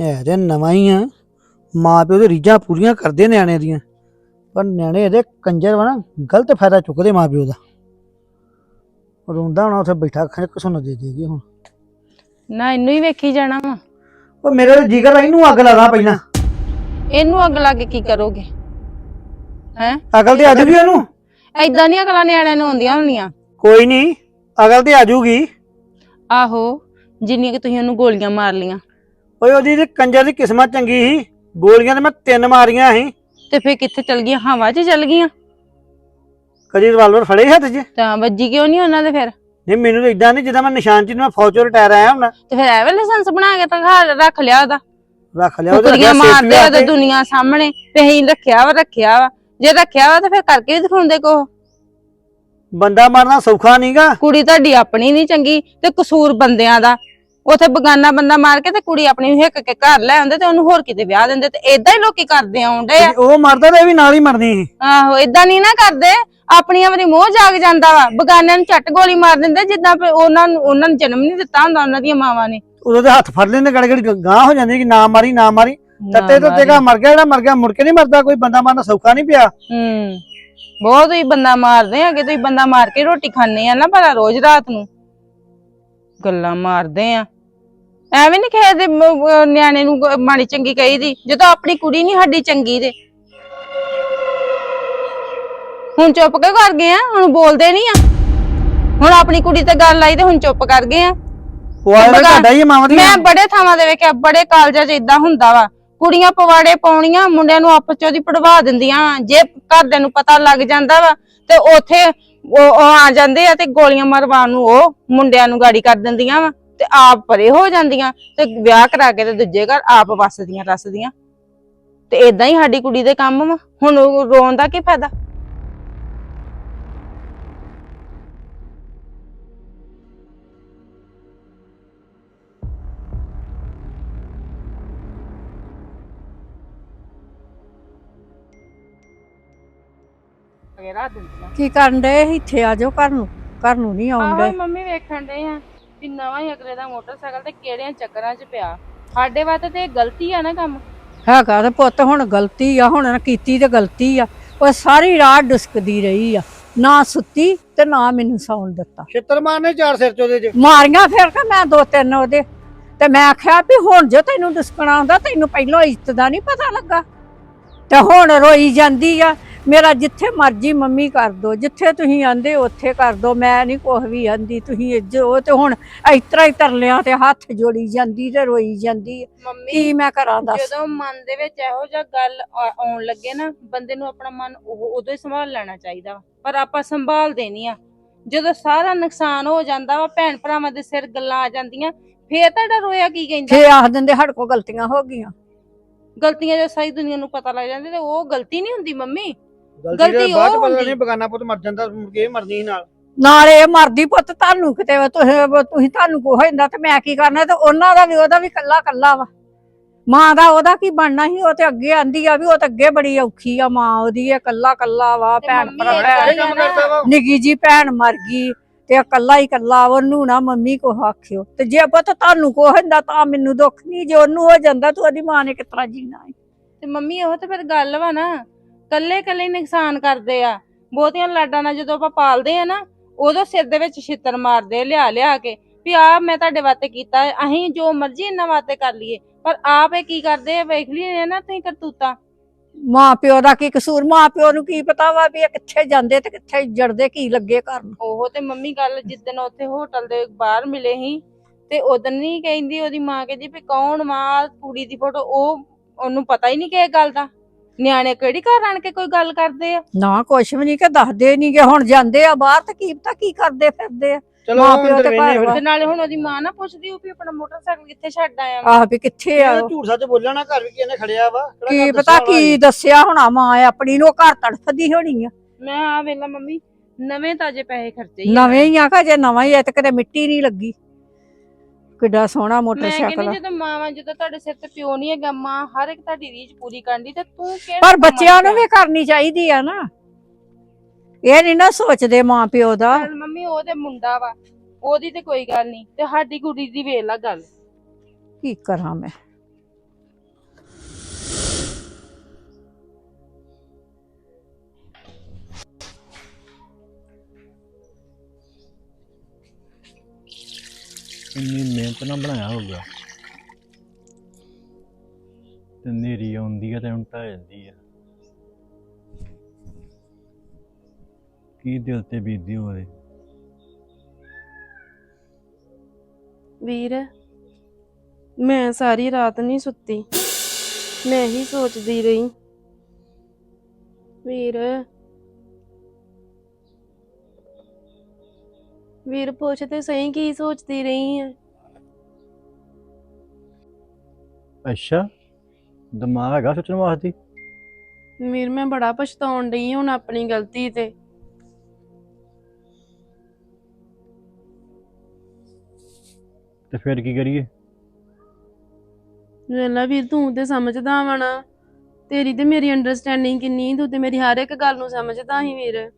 ਹੈ ਤੇ ਨਵਾਂ ਹੀ ਆ। ਮਾਂ ਪਿਓ ਦੇ ਰੀਝਾਂ ਪੂਰੀਆਂ ਕਰਦੇ ਨਿਆਣੇ ਦੀਆਂ। ਪਰ ਨਿਆਣੇ ਇਹਦੇ ਕੰਜਰ ਵਾ ਨਾ ਗਲਤ ਫਾਇਦਾ ਚੁੱਕਦੇ ਮਾਂ ਪਿਓ ਦਾ। ਰੋਂਦਾ ਹੋਣਾ ਉੱਥੇ ਬੈਠਾ 'ਚ ਘਸੁੰਨ ਦੇ ਦੇਗੀ ਹੁਣ। ਨਾ ਇਹਨੂੰ ਹੀ ਵੇਖੀ ਜਾਣਾ ਵਾ। ਉਹ ਮੇਰੇ ਤਾਂ ਜਿਗਰ ਆ ਇਹਨੂੰ ਅੱਗ ਲਾ ਪਹਿਲਾਂ। ਇਹਨੂੰ ਅੱਗ ਲਾ ਕੇ ਕੀ ਕਰੋਗੇ? ਹੈ? ਅਕਲ ਤੇ ਆ ਜੂਗੀ ਉਹਨੂੰ? ਐਦਾਂ ਨਹੀਂ ਅਗਲਾ ਨਿਆਣਿਆਂ ਨੂੰ ਆਉਂਦੀਆਂ ਹੁੰਦੀਆਂ ਕੋਈ ਨਹੀਂ ਅਕਲ ਤੇ ਆ ਜੂਗੀ। ਆਹੋ ਜਿੰਨੀਆਂ ਕਿ ਤੁਸੀਂ ਉਹਨੂੰ ਗੋਲੀਆਂ ਮਾਰ ਲੀਆਂ ਓਏ ਉਹਦੀ ਤੇ ਕੰਜਰ ਦੀ ਕਿਸਮਤ ਚੰਗੀ ਸੀ। ਗੋਲੀਆਂ ਤੇ ਮੈਂ ਤਿੰਨ ਮਾਰੀਆਂ ਸੀ। ਤੇ ਫੇਰ ਕਿੱਥੇ ਚਲ ਗਈਆਂ? ਹਵਾ 'ਚ ਚਲ ਗਈਆਂ। ਕਦੀ ਰਿਵਾਲਵਰ ਫੜੇ ਸੀ ਹੱਥ 'ਚ? ਤਾਂ ਵੱਜੀ ਕਿਉਂ ਨਹੀਂ ਉਹਨਾਂ ਦੇ ਫਿਰ? ਨਹੀਂ ਮੈਨੂੰ ਤਾਂ ਇਦਾਂ ਨਹੀਂ ਜਿੱਦਾਂ ਮੈਂ ਨਿਸ਼ਾਨ ਚ ਮੈਂ ਫੌਜ ਚੋਂ ਰਿਟਾਇਰ ਆਇਆ ਹੁਣ ਤੇ ਫਿਰ ਐਵੇਂ ਲਾਇਸੈਂਸ ਬਣਾ ਕੇ ਤਾਂ ਘਰ ਰੱਖ ਲਿਆ ਉਹਦਾ। ਰੱਖ ਲਿਆ ਉਹਦੇ safety ਮਾਰਦੇ ਆ ਤੇ। ਦੁਨੀਆ ਸਾਹਮਣੇ ਤੇ ਅਸੀਂ ਰੱਖਿਆ ਵਾ ਰੱਖਿਆ ਵਾ। ਜੇ ਰੱਖਿਆ ਵਾ ਤੇ ਫਿਰ ਕਰਕੇ ਵੀ ਦਿਖਾਉਂਦੇ ਕੋ ਬੰਦਾ ਮਾਰਨਾ ਸੌਖਾ ਨਹੀਂਗਾ ਕੁੜੀ ਤੁਹਾਡੀ ਆਪਣੀ ਨਹੀਂ ਚੰਗੀ ਤੇ ਕਸੂਰ ਬੰਦਿਆਂ ਦਾ। ਉਥੇ ਬਗਾਨਾ ਬੰਦਾ ਮਾਰ ਕੇ ਤੇ ਕੁੜੀ ਆਪਣੀ ਨੂੰ ਹਿੱਕ ਕੇ ਘਰ ਲੈ ਆਉਂਦੇ ਤੇ ਉਹਨੂੰ ਹੋਰ ਕਿਤੇ ਵਿਆਹ ਦਿੰਦੇ ਤੇ ਇਦਾਂ ਹੀ ਲੋਕੀ ਕਰਦੇ ਆਉਂਦੇ ਆ। ਉਹ ਮਰਦਾ ਤਾਂ ਇਹ ਵੀ ਨਾਲ ਹੀ ਮਰਨੀ ਸੀ। ਆਹੋ ਇਦਾਂ ਨਹੀਂ ਨਾ ਕਰਦੇ। ਆਪਣੀਆਂ ਵਾਰੀ ਮੋਹ ਜਾਗ ਜਾਂਦਾ ਵਾ। ਬਗਾਨਿਆਂ ਨੂੰ ਝੱਟ ਗੋਲੀ ਮਾਰ ਦਿੰਦੇ ਜਿੱਦਾਂ ਵੀ ਉਹਨਾਂ ਨੂੰ ਉਹਨਾਂ ਨੂੰ ਜਨਮ ਨਹੀਂ ਦਿੱਤਾ ਹੁੰਦਾ ਉਹਨਾਂ ਦੀਆਂ ਮਾਵਾਂ ਨੇ। ਉਦੋਂ ਤੇ ਹੱਥ ਫੜ ਲੈਂਦੇ ਗੜ ਗੜ ਗਾਂ ਹੋ ਜਾਂਦੀ ਕਿ ਨਾ ਮਾਰੀ ਨਾ ਮਾਰੀ। ਤੱਤੇ ਤੋਂ ਤੇਗਾ ਮਰ। ਗਿਆ ਜਿਹੜਾ ਮਰ ਗਿਆ ਮੁੜ ਕੇ ਨਹੀਂ ਮਰਦਾ ਕੋਈ ਬੰਦਾ ਮਾਰਨਾ ਸੌਖਾ ਨਹੀਂ ਪਿਆ। ਹੂੰ। ਬਹੁਤ ਹੀ ਬੰਦਾ ਮਾਰਦੇ ਆ ਕਿ ਤੁਸੀਂ ਬੰਦਾ ਮਾਰ ਕੇ ਰੋਟੀ ਖਾਣੇ ਆ ਨਾ ਭਲਾ ਰੋਜ਼ ਰਾਤ ਨੂੰ। ਗੱਲਾਂ ਮਾਰਦੇ ਆ। ਐਵੇਂ ਨਹੀਂ ਕਿਸੇ ਦੇ ਮ- ਅਹ ਨਿਆਣੇ ਨੂੰ ਗ- ਮਾੜੀ ਚੰਗੀ ਕਹੀਦੀ ਜਦੋਂ ਆਪਣੀ ਕੁੜੀ ਨਹੀਂ ਸਾਡੀ ਚੰਗੀ ਤੇ ਹੁਣ ਚੁੱਪ ਕੇ ਕਰ ਗਏ ਆ? ਹੁਣ ਬੋਲਦੇ ਨਹੀਂ ਆ। ਹੁਣ ਆਪਣੀ ਕੁੜੀ ਤੇ ਗੱਲ ਆਈ ਤੇ ਹੁਣ ਚੁੱਪ ਕਰ ਗਏ ਆ। ਉਹ ਆਇਆ ਬਗਾ- ਤੁਹਾਡਾ ਹੀ ਮਾਂ ਦੀ ਮੈਂ ਬੜੇ ਥਾਵਾਂ ਦੇ ਵੇਖਿਆ ਬੜੇ ਕਾਲਜਾਂ 'ਚ ਇਦਾਂ ਹੁੰਦਾ ਵਾ। ਕੁੜੀਆਂ ਪਵਾੜੇ ਪਾਉਣੀਆਂ ਮੁੰਡਿਆਂ ਨੂੰ ਆਪਸ 'ਚ ਉਹਦੀ ਪੜਵਾ ਦਿੰਦੀਆਂ ਜੇ ਘਰਦਿਆਂ ਨੂੰ ਪਤਾ ਲੱਗ ਜਾਂਦਾ ਵਾ ਤੇ ਉੱਥੇ ਉਹ ਉਹ ਆ ਜਾਂਦੇ ਆ ਤੇ ਗੋਲੀਆਂ ਮਰਵਾਉਣ ਨੂੰ ਉਹ ਮੁੰਡਿਆਂ ਨੂੰ ਗਾੜੀ ਕਰ ਦਿੰਦੀਆਂ ਵਾ। ਤੇ ਆਪ ਪਰੇ ਹੋ ਜਾਂਦੀਆਂ ਤੇ ਵਿਆਹ ਕਰਾ ਕੇ ਤੇ ਦੂਜੇ ਘਰ ਆਪ ਵਸਦੀਆਂ ਰਸਦੀਆਂ। ਤੇ ਇਦਾਂ ਹੀ ਸਾਡੀ ਕੁੜੀ ਦੇ ਕੰਮ ਵਾ। ਹੁਣ ਉਹ ਰੋਣ ਦਾ ਕੀ ਫਾਇਦਾ? ਦਿੰਦੀਆਂ ਕੀ ਕਰਨ ਦੇ ਇੱਥੇ ਆ ਜਾਓ ਘਰ ਨੂੰ। ਘਰ ਨੂੰ ਨਹੀਂ ਆਹੋ ਆਉਂਦੇ ਮੰਮੀ ਵੇਖਣ ਦੇ ਆ। ਵੀ ਨਵਾਂ ਹੀ ਅਗਲੇ ਦਾ ਮੋਟਰਸਾਈਕਲ ਤੇ ਕਿਹੜਿਆਂ ਚੱਕਰਾਂ 'ਚ ਪਿਆ? ਸਾਡੇ ਵਾਸਤੇ ਤੇ ਇਹ ਗਲਤੀ ਆ ਨਾ ਕੰਮ। ਹੈਗਾ ਤੇ ਪੁੱਤ ਹੁਣ ਗਲਤੀ ਆ ਹੁਣ ਨਾ ਕੀਤੀ ਤੇ ਗਲਤੀ ਆ। ਉਹ ਸਾਰੀ ਰਾਤ ਡੁਸਕਦੀ ਰਹੀ ਆ ਨਾ ਸੁੱਤੀ ਤੇ ਨਾ ਮੈਨੂੰ ਸੌਣ ਦਿੱਤਾ। ਛਿੱਤਰ ਮਾਰਨੇ ਚਾਰ ਸਿਰ ਚ ਉਹਦੇ ਚ? ਮਾਰੀਆਂ ਫਿਰ ਕਿ ਮੈਂ ਦੋ ਤਿੰਨ ਉਹਦੇ। ਤੇ ਮੈਂ ਆਖਿਆ ਵੀ ਹੁਣ ਜੋ ਤੈਨੂੰ ਡੁਸਕਣਾ ਆਉਂਦਾ ਤੈਨੂੰ ਪਹਿਲਾਂ ਇੱਜ਼ਤ ਦਾ ਨਹੀਂ ਪਤਾ ਲੱਗਾ। ਤੇ ਹੁਣ ਰੋਈ ਜਾਂਦੀ ਆ ਮੇਰਾ ਜਿੱਥੇ ਮਰਜ਼ੀ ਮੰਮੀ ਕਰ ਦੋ ਜਿੱਥੇ ਤੁਸੀਂ ਆਂਦੇ ਉੱਥੇ ਕਰ ਦੋ ਮੈਂ ਨਹੀਂ ਕੁਛ ਵੀ ਆਂਦੀ ਤੁਸੀਂ ਉਹ ਤੇ ਹੁਣ ਇਸ ਤਰ੍ਹਾਂ ਹੀ ਤਰਲਿਆਂ ਤੇ ਹੱਥ ਜੋੜੀ ਜਾਂਦੀ ਤੇ ਰੋਈ ਜਾਂਦੀ ਮੰਮੀ ਕੀ ਮੈਂ ਕਰਾਂ ਦੱਸ? ਜਦੋਂ ਮਨ ਦੇ ਵਿੱਚ ਇਹੋ ਜਿਹਾ ਗੱਲ ਆ- ਆਉਣ ਲੱਗੇ ਨਾ ਬੰਦੇ ਨੂੰ ਆਪਣਾ ਮਨ ਉਹ ਉਦੋਂ ਹੀ ਸੰਭਾਲ ਲੈਣਾ ਚਾਹੀਦਾ। ਪਰ ਆਪਾਂ ਸੰਭਾਲਦੇ ਨਹੀਂ ਆ। ਜਦੋਂ ਸਾਰਾ ਨੁਕਸਾਨ ਹੋ ਜਾਂਦਾ ਵਾ ਭੈਣ ਭਰਾਵਾਂ ਦੇ ਸਿਰ ਗੱਲਾਂ ਆ ਜਾਂਦੀਆਂ ਫੇਰ ਤੁਹਾਡਾ ਰੋਇਆ ਕੀ ਕਹਿੰਦਾ? ਫੇ ਆਖ ਦਿੰਦੇ ਸਾਡੇ ਕੋਲ ਗਲਤੀਆਂ ਹੋ ਗਈਆਂ। ਗਲਤੀਆਂ ਜੇ ਸਾਰੀ ਦੁਨੀਆ ਨੂੰ ਪਤਾ ਲੱਗ ਜਾਂਦੀ ਤੇ ਉਹ ਗਲਤੀ ਨਹੀਂ ਹੁੰਦੀ ਮੰਮੀ? ਗਲਤੀ ਉਹ ਪਤਾ ਹੁੰਦੀ। ਨਹੀਂ ਬਗਾਨਾ ਪੁੱਤ ਮਰ ਜਾਂਦਾ ਮੁੜ ਕੇ ਇਹ ਮਰਨੀ ਸੀ ਨਾਲ। ਨਾਲੇ ਇਹ ਮਰਦੀ ਪੁੱਤ ਤੁਹਾਨੂੰ ਕਿਤੇ ਤੁਸੀਂ ਤੁਸੀਂ ਤੁਹਾਨੂੰ ਕੋ ਹੋ ਜਾਂਦਾ ਤੇ ਮੈਂ ਕੀ ਕਰਨਾ ਤੇ ਉਹਨਾਂ ਦਾ ਵੀ ਉਹਦਾ ਵੀ ਕੱਲਾ ਕੱਲਾ ਵਾ। ਮਾਂ ਦਾ ਉਹਦਾ ਕੀ ਬਣਨਾ ਸੀ ਉਹ ਤੇ ਅੱਗੇ ਆਂਦੀ ਆ ਵੀ ਉਹ ਤੇ ਅੱਗੇ ਬੜੀ ਔਖੀ ਆ ਮਾਂ ਉਹਦੀ ਇਹ ਕੱਲਾ ਕੱਲਾ ਵਾ ਭੈਣ ਭਰਾ ਭੈਣ ਗੱਲ ਕੰਮ ਨਾ- ਕਰਦਾ ਵਾ। ਨਿੱਕੀ ਜੀ ਭੈਣ ਮਰ ਗਈ ਤੇ ਇਹ ਕੱਲਾ ਹੀ ਕੱਲਾ ਉਹਨੂੰ ਨਾ ਮੰਮੀ ਕੋ ਆਖਿਓ। ਤੇ ਜੇ ਪੁੱਤ ਤੁਹਾਨੂੰ ਕੋ ਹੁੰਦਾ ਤਾਂ ਮੈਨੂੰ ਦੁੱਖ ਨਹੀਂ ਜੇ ਉਹਨੂੰ ਹੋ ਜਾਂਦਾ ਤੂੰ ਉਹਦੀ ਮਾਂ ਨੇ ਕਿਸ ਤਰ੍ਹਾਂ ਜੀਣਾ ਹੈ ਤੇ ਮੰਮੀ ਉਹ ਤੇ ਫਿਰ ਗੱਲ ਵਾ ਨਾ। ਕੱਲੇ ਕੱਲੇ ਨੁਕਸਾਨ ਕਰਦੇ ਆ। ਬਹੁਤੀਆਂ ਲਾਡਾਂ ਨਾਲ ਜਦੋਂ ਆਪਾਂ ਪਾਲਦੇ ਆ ਨਾ ਉਦੋਂ ਸਿਰ ਦੇ ਵਿੱਚ ਛਿੱਤਰ ਮਾਰਦੇ ਆ ਲਿਆ ਲਿਆ ਕੇ ਵੀ ਆ ਮੈਂ ਤੁਹਾਡੇ ਵਾਸਤੇ ਕੀਤਾ ਅਸੀਂ ਜੋ ਮਰਜ਼ੀ ਇਹਨਾਂ ਵਾਸਤੇ ਕਰ ਲਈਏ ਪਰ ਆਪ ਇਹ ਕੀ ਕਰਦੇ ਆ ਵੇਖ ਲਈਏ ਨਾ ਤੁਸੀਂ ਕਰਤੂਤਾਂ। ਮਾਂ ਪਿਓ ਦਾ ਕੀ ਕਸੂਰ ਮਾਂ ਪਿਓ ਨੂੰ ਕੀ ਪਤਾ ਵਾ ਵੀ ਇਹ ਕਿੱਥੇ ਜਾਂਦੇ ਤੇ ਕਿੱਥੇ ਜੜਦੇ ਕੀ ਲੱਗੇ ਕਰਨ ਉਹ ਤੇ ਮੰਮੀ ਗੱਲ ਜਿੱਦਣ ਉੱਥੇ ਹੋਟਲ ਦੇ ਬਾਹਰ ਮਿਲੇ ਸੀ ਤੇ ਉਦੋਂ ਨਹੀਂ ਕਹਿੰਦੀ ਉਹਦੀ ਮਾਂ ਕਹਿੰਦੀ ਵੀ ਕੌਣ ਮਾਂ ਕੁੜੀ ਦੀ ਫੋਟੋ ਉਹ ਉਹਨੂੰ ਪਤਾ ਹੀ ਨਹੀਂ ਕਿ ਇਹ ਗੱਲ ਦਾ। ਨਿਆਣੇ ਕਿਹੜੀ ਘਰ ਆਣ ਕੇ ਕੋਈ ਗੱਲ ਕਰਦੇ ਆ ਨਾ ਕੁਛ ਵੀ ਨਹੀਂ ਕਿ ਦੱਸਦੇ ਨਹੀਂ ਕਿ ਹੁਣ ਜਾਂਦੇ ਆ ਬਾਹਰ ਤੇ ਕੀ ਪਤਾ ਕੀ ਕਰਦੇ ਫਿਰਦੇ ਆ ਚਲੋ ਮਾਂ ਪਿਓ ਤੇ ਵਾ। ਤੇ ਨਾਲੇ ਹੁਣ ਉਹਦੀ ਮਾਂ ਨਾ ਪੁੱਛਦੀ ਉਹ ਵੀ ਆਪਣਾ ਮੋਟਰਸਾਈਕਲ ਕਿੱਥੇ ਛੱਡ ਆਇਆ। ਆਹ ਵੀ ਕਿੱਥੇ ਆ ਉਹ? ਝੂਠ ਸੱਚ ਬੋਲਿਆ ਨਾ ਘਰ ਵੀ ਕਿਹਨੇ ਖੜਿਆ ਵਾ ਕਿਹੜਾ ਕੀ ਘਰ ਪਤਾ ਦੱਸਿਆ ਵਾ ਕੀ ਦੱਸਿਆ ਹੋਣਾ ਮਾਂ ਆਪਣੀ ਨੂੰ ਉਹ ਘਰ ਤੜਫਦੀ ਹੋਣੀ ਆ ਮੈਂ ਆ ਵੇਲਾ ਮੰਮੀ ਨਵੇਂ ਤਾਜੇ ਪੈਸੇ ਖਰਚੇ ਹੀ ਆ। ਨਵੇਂ ਹੀ ਆ ਕਾ ਜੇ ਨਵਾਂ ਹੀ ਆ ਤੇ ਕਿਤੇ ਮਿੱਟੀ ਨਹੀਂ ਲੱਗੀ ਕਿੱਡਾ ਸੋਹਣਾ ਮੈਂ ਮੋਟਰਸਾਈਕਲ ਕਹਿੰਦੀ ਆ। ਜਦੋਂ ਮਾਵਾਂ ਜਦੋਂ ਤੁਹਾਡੇ ਸਿਰ ਤੇ ਪਿਓ ਨਹੀਂ ਹੈਗਾ ਮਾਂ ਹਰ ਇੱਕ ਤੁਹਾਡੀ ਰੀਝ ਪੂਰੀ ਕਰਦੀ ਤੇ ਤੂੰ ਕਿਹੜਾ ਪਰ ਕੰਮਾਂ ਬੱਚਿਆਂ ਨੂੰ ਵੀ ਕਰਨੀ ਚਾਹੀਦੀ ਆ ਨਾ। ਇਹ ਨਹੀਂ ਨਾ ਸੋਚਦੇ ਮਾਂ ਪਿਓ ਦਾ। ਚੱਲ ਮੰਮੀ ਉਹ ਤੇ ਮੁੰਡਾ ਵਾ ਉਹਦੀ ਤੇ ਕੋਈ ਗੱਲ ਨਹੀਂ ਤੇ ਸਾਡੀ ਕੁੜੀ ਦੀ ਵੇਖ ਲਾ ਗੱਲ। ਕੀ ਕਰਾਂ ਮੈਂ? ਇੰਨੀ ਮਿਹਨਤ ਨਾਲ ਬਣਾਇਆ ਹੋਊਗਾ। ਤੇ ਨੇਰੀ ਆਉਂਦੀ ਆ ਤੇ ਹੁਣ ਢਹਿ ਜਾਂਦੀ ਆ। ਕੀ ਦਿਲ ਤੇ ਬੀਤਦੀ ਹੋਵੇ। ਵੀਰ, ਮੈਂ ਸਾਰੀ ਰਾਤ ਨਹੀਂ ਸੁੱਤੀ। ਮੈਂ ਹੀ ਸੋਚਦੀ ਰਹੀ। ਵੀਰ ਵੀਰ ਪੁੱਛ ਤੇ ਸਹੀ ਕੀ ਸੋਚਦੀ ਰਹੀ ਹੈ ਅੱਛਾ ਦਿਮਾਗ ਹੈਗਾ ਸੋਚਣ ਵਾਸਤੇ ਵੀਰ ਮੈਂ ਬੜਾ ਪਛਤਾਉਣ ਡਈ ਹੁਣ ਆਪਣੀ ਗਲਤੀ ਤੇ ਤੇ ਫਿਰ ਕੀ ਕਰੀਏ ਵੇਲਾ ਵੀਰ ਤੂੰ ਤੇ ਸਮਝਦਾ ਵਾ ਨਾ ਤੇਰੀ ਤੇ ਮੇਰੀ ਅੰਡਰਸਟੈਂਡਿੰਗ ਕਿੰਨੀ ਤੂੰ ਤੇ ਮੇਰੀ ਹਰ ਇੱਕ ਗੱਲ ਨੂੰ ਸਮਝਦਾ ਹੀ ਵੀਰ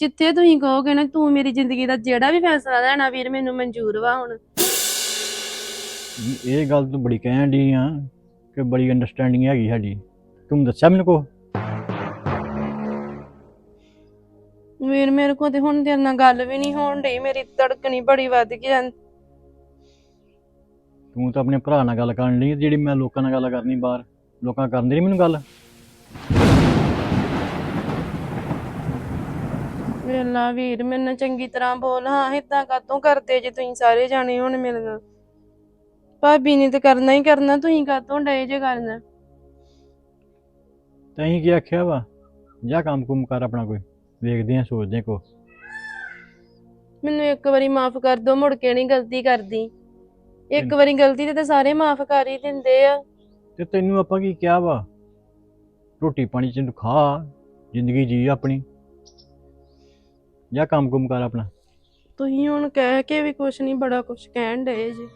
ਜਿੱਥੇ ਤੁਸੀਂ ਕਹੋਗੇ ਨਾ ਤੂੰ ਮੇਰੀ ਜ਼ਿੰਦਗੀ ਦਾ ਜਿਹੜਾ ਵੀ ਫੈਸਲਾ ਲੈਣਾ ਵੀਰ ਮੈਨੂੰ ਮਨਜ਼ੂਰ ਵਾ ਹੁਣ। ਇਹ ਗੱਲ ਤੂੰ ਬੜੀ ਕਹਿਣ ਦੀ ਆ ਕਿ ਬੜੀ ਅੰਡਰਸਟੈਂਡਿੰਗ ਹੈਗੀ ਸਾਡੀ। ਤੂੰ ਦੱਸਿਆ ਮੈਨੂੰ ਕੋ ਵੀਰ ਮੇਰੇ ਕੋਲ ਤੇ ਹੁਣ ਤੇਰੇ ਨਾਲ ਗੱਲ ਵੀ ਨਹੀਂ ਹੋਣ ਡਈ। ਮੇਰੀ ਧੜਕਣੀ ਬੜੀ ਵੱਧ ਗਈ ਜਾਂ ਤੂੰ ਤਾਂ ਆਪਣੇ ਭਰਾ ਨਾਲ ਗੱਲ ਕਰਨ ਲਈ ਜਿਹੜੀ ਮੈਂ ਲੋਕਾਂ ਨਾਲ ਗੱਲ ਕਰਨੀ ਬਾਹਰ। ਲੋਕਾਂ ਕਰਨ ਦੇ ਨਹੀਂ ਮੈਨੂੰ ਗੱਲ? ਵੇਲਾ ਵੀਰ ਮੇਰੇ ਨਾਲ ਚੰਗੀ ਤਰ੍ਹਾਂ ਬੋਲ। ਹਾਂ ਏਦਾਂ ਕਾਤੋਂ ਕਰਦੇ ਜੇ ਤੁਸੀਂ ਸਾਰੇ ਜਾਣੇ ਹੁਣ ਮਿਲਣਾ ਭਾਬੀ ਨੇ ਤੇ ਕਰਨਾ ਹੀ ਕਰਨਾ ਤੁਸੀਂ ਕਾਤੋਂ ਡਏ ਜੇ ਕਰਨਾ? ਤੈਂ ਕੀ ਆਖਿਆ ਵਾ? ਜਾ ਕੰਮ ਕੁਮ ਕਰ ਆਪਣਾ ਕੋਈ ਵੇਖਦੇ ਆ ਸੋਚਦੇ ਕੋ ਮੈਨੂੰ ਇੱਕ ਵਾਰੀ ਮਾਫ ਕਰ ਦਿਓ ਮੁੜ ਕੇ ਨਹੀਂ ਗਲਤੀ ਕਰਦੀ। ਇੱਕ ਵਾਰੀ ਗਲਤੀ ਤੇ ਤਾਂ ਸਾਰੇ ਮਾਫ ਕਰ ਹੀ ਦਿੰਦੇ ਆ। ਤੇ ਤੈਨੂੰ ਆਪਾਂ ਕੀ ਕਿਹਾ ਵਾ? ਰੋਟੀ ਪਾਣੀ ਚ ਖਾ ਜ਼ਿੰਦਗੀ ਜੀ ਆਪਣੀ। ਜਾ ਕੰਮ ਕੁਮ ਕਰ ਆਪਣਾ? ਤੁਸੀਂ ਹੁਣ ਕਹਿ ਕੇ ਵੀ ਕੁਛ ਨਹੀਂ ਬੜਾ ਕੁਛ ਕਹਿਣ ਡਏ ਜੀ।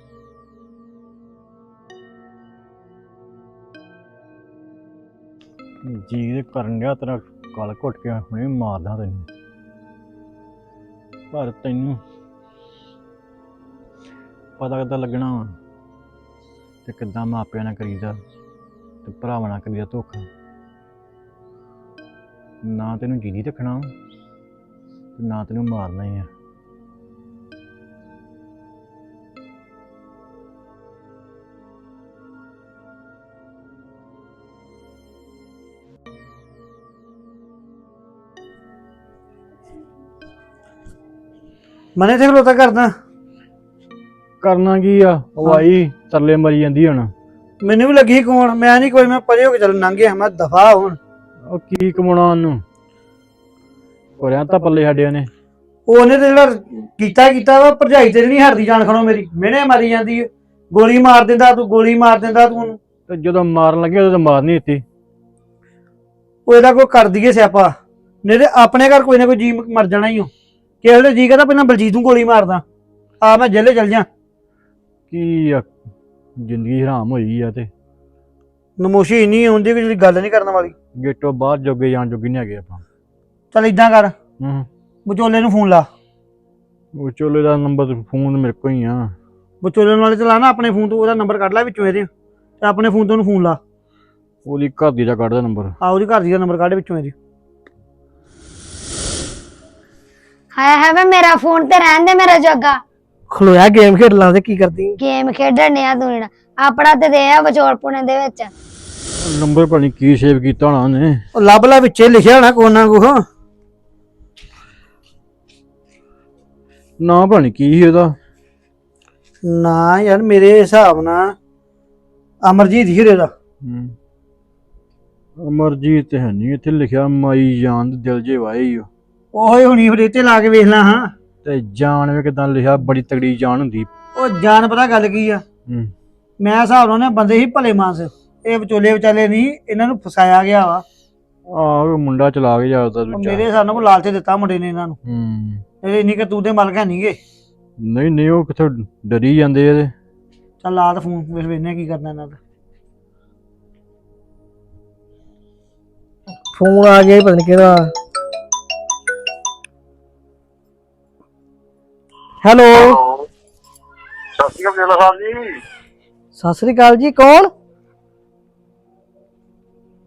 ਜੀ ਦੇ ਕਰਨ ਡਿਆ ਤੇਰਾ ਗਲ ਘੁੱਟ ਕੇ ਹੁਣੇ ਮਾਰਦਾ ਤੈਨੂੰ। ਪਰ ਤੈਨੂੰ ਪਤਾ ਕਿੱਦਾਂ ਲੱਗਣਾ ਵਾ ਤੇ ਕਿੱਦਾਂ ਮਾਪਿਆਂ ਨਾਲ ਕਰੀਦਾ ਤੇ ਭਰਾਵਾਂ ਨਾਲ ਕਰੀਦਾ ਧੋਖਾ। ਨਾ ਤੈਨੂੰ ਜੀਦੀ ਰੱਖਣਾ। ਨਾ ਤੈਨੂੰ ਮਾਰਨਾ ਹੀ ਆ। ਮਨੇ ਤੇ ਖਲੋਤਾ ਕਰਦਾ ਕਰਨਾ। ਕੀ ਆ? ਉਹ ਆਈ ਤਰਲੇ ਮਰੀ ਜਾਂਦੀ ਹੁਣ। ਮੈਨੂੰ ਵੀ ਲੱਗੀ ਕੋਣ ਮੈਂ ਨਹੀਂ ਕੋਈ ਮੈਂ ਪਰੇ ਹੋ ਕੇ ਚੱਲ ਲੰਘ ਗਿਆ। ਮੈਂ ਦਫਾ ਹੁਣ। ਉਹ ਕੀ ਕਮਾਉਣਾ ਉਹਨੂੰ? ਕੋਰਿਆਂ ਤਾਂ ਪੱਲੇ ਛੱਡਿਆ ਨੇ। ਉਹਨੇ ਤੇ ਜਿਹੜਾ ਕੀਤਾ ਕੀਤਾ ਵਾ ਭਰਜਾਈ ਤੇਰੀ ਨਹੀਂ ਹਰਦੀ ਜਾਣ ਖਣੋ ਮੇਰੀ। ਮਿਹਨੇ ਮਾਰੀ ਜਾਂਦੀ ਏ। ਗੋਲੀ ਮਾਰ ਦਿੰਦਾ ਤੂੰ ਗੋਲੀ ਮਾਰ ਦਿੰਦਾ ਤੂੰ ਉਹਨੂੰ। ਤੇ ਜਦੋਂ ਮਾਰਨ ਲੱਗੇ ਉਦੋਂ ਤਾਂ ਮਾਰਨੀ ਦਿੱਤੀ। ਉਹ ਇਹਦਾ ਕੋਈ ਕਰ ਦਈਏ ਸਿਆਪਾ। ਨਹੀਂ ਤੇ ਆਪਣੇ ਘਰ ਕੋਈ ਨਾ ਕੋਈ ਜੀ ਮਰ ਜਾਣਾ ਹੀ ਹੋ ਕਿਸੇ ਵੇਲੇ ਜੀ ਕਹਦਾ ਪਹਿਲਾਂ ਬਲਜੀਤ ਨੂੰ ਗੋਲੀ ਮਾਰਦਾ। ਆ ਮੈਂ ਜੇਲੇ ਚਲ ਜਾ। ਕੀ ਆ, ਜ਼ਿੰਦਗੀ ਹਰਾਮ ਹੋਈ ਆ ਤੇ। ਨਮੋਸ਼ੀ ਇੰਨੀ ਹੁੰਦੀ ਕਿ ਜਿਹੜੀ ਗੱਲ ਨਹੀਂ ਕਰਨ ਵਾਲੀ। ਗੇਟੋਂ ਬਾਹਰ ਜੋਗੇ ਜਾਣ ਜੋਗੀ ਨਹੀਂ ਹੈਗੇ ਆਪਾਂ। ਚੱਲ ਇਦਾਂ ਕਰ। ਹੂੰ। ਵਿਚੋਲੇ ਨੂੰ ਫੋਨ ਲਾ। ਉਹ ਚੋਲੇ ਦਾ ਨੰਬਰ ਫੋਨ ਮੇਰੇ ਕੋਲ ਹੀ ਆ। ਵਿਚੋਲੇ ਵਾਲੇ ਤੇ ਲਾ ਨਾ ਆਪਣੇ ਫੋਨ ਤੋਂ ਉਹਦਾ ਨੰਬਰ ਕੱਢ ਲੈ ਵਿੱਚੋਂ ਇਹਦੇ। ਤੇ ਆਪਣੇ ਫੋਨ ਤੋਂ ਉਹਨੂੰ ਫੋਨ ਲਾ। ਉਹਦੀ ਘਰ ਦੀ ਦਾ ਕੱਢਦਾ ਨੰਬਰ। ਆ ਉਹਦੀ ਘਰ ਦੀ ਦਾ ਨੰਬਰ ਕੱਢ ਵਿੱਚੋਂ ਇਹਦੀ। ਹਾਏ ਹਾਏ ਵੇ ਮੇਰਾ ਫੋਨ ਤੇ ਰਹਿਣ ਦੇ ਮੇਰਾ ਜੱਗਾ। ਖਲੋਇਆ ਗੇਮ ਖੇਡ ਲਾ ਤੇ ਕੀ ਕਰਦੀ? ਗੇਮ ਖੇਡਣ ਆ ਤੂੰ ਜਿਹੜਾ। ਆਪਣਾ ਤੇ ਦੇ ਆ ਵਿਚੋਲਪੁਣੇ ਦੇ ਵਿੱਚ। ਨੰਬਰ ਪਤਾ ਨੀ ਕੀ ਸੇਵ ਕੀਤਾ ਹੋਣਾ ਉਹਨੇ। ਉਹ ਲੱਭ ਲੈ ਵਿੱਚੇ ਲਿਖਿਆ ਹੋਣਾ ਕੋਨਾ ਕੁਖ ਨਾ ਪਤਾ ਨੀ ਕੀ ਸੀ ਉਹਦਾ। ਨਾ ਯਾਰ ਮੇਰੇ ਹਿਸਾਬ ਨਾਲ ਅਮਰਜੀਤ ਹੀਰੇ ਦਾ ਹੂੰ। ਅਮਰਜੀਤ ਹੈ ਨਹੀਂ ਇੱਥੇ ਲਿਖਿਆ ਮਾਈ ਜਾਨ ਦੇ ਦਿਲ ਜੇ ਵਾਏ ਹੀ ਉਹੋ ਹੀ ਹੁਣੀ ਫਿਰ ਇੱਥੇ ਲਾ ਕੇ ਵੇਖ ਲਾ ਹਾਂ। ਤੇ ਜਾਨ ਵੇ ਕਿਦਾਂ ਲਿਖਿਆ ਬੜੀ ਤਗੜੀ ਜਾਨ ਹੁੰਦੀ। ਉਹ ਜਾਨ ਪਤਾ ਗੱਲ ਕੀ ਆ। ਮੈਂ ਹਿਸਾਬ ਨਾਲ ਨੇ ਬੰਦੇ ਹੀ ਭਲੇ ਮਾਨਸ। ਇਹ ਵਿਚੋਲੇ ਵਿਚਾਲੇ ਨਹੀਂ ਇਹਨਾਂ ਨੂੰ ਫਸਾਇਆ ਗਿਆ ਵਾ। ਆਹ ਮੁੰਡਾ ਚਲਾ ਕੇ ਜਾਂਦਾ ਉਹ ਦੂਜਾ। ਮੇਰੇ ਹਿਸਾਬ ਨਾਲ ਕੋਈ ਲਾਲਚ ਦਿੱਤਾ ਮੁੰਡੇ ਨੇ ਇਹਨਾਂ ਨੂੰ। ਹੂੰ। ਇਹ ਇੰਨੀ ਕਿ ਤੂੰ ਦੇ ਮਾਲਕ ਹੈ ਨਹੀਂਗੇ ਨਹੀਂ ਨਹੀਂ ਉਹ ਕਿਥੋਂ ਡਰੀ ਜਾਂਦੇ ਇਹਦੇ। ਚੱਲ ਲਾ ਤਾਂ ਫੋਨ ਵੇਖ ਵੇਨੇ ਕੀ ਕਰਨਾ ਇਹਨਾਂ ਦਾ। ਫੋਨ ਆ ਗਿਆ ਪਤਾ ਨਹੀਂ ਕਿਹਦਾ। ਹੈਲੋ। ਸਤਿ ਸ਼੍ਰੀ ਅਕਾਲ ਜੇਲਾ ਸਾਹਿਬ ਜੀ। ਸਤਿ ਸ੍ਰੀ ਅਕਾਲ ਜੀ ਕੌਣ?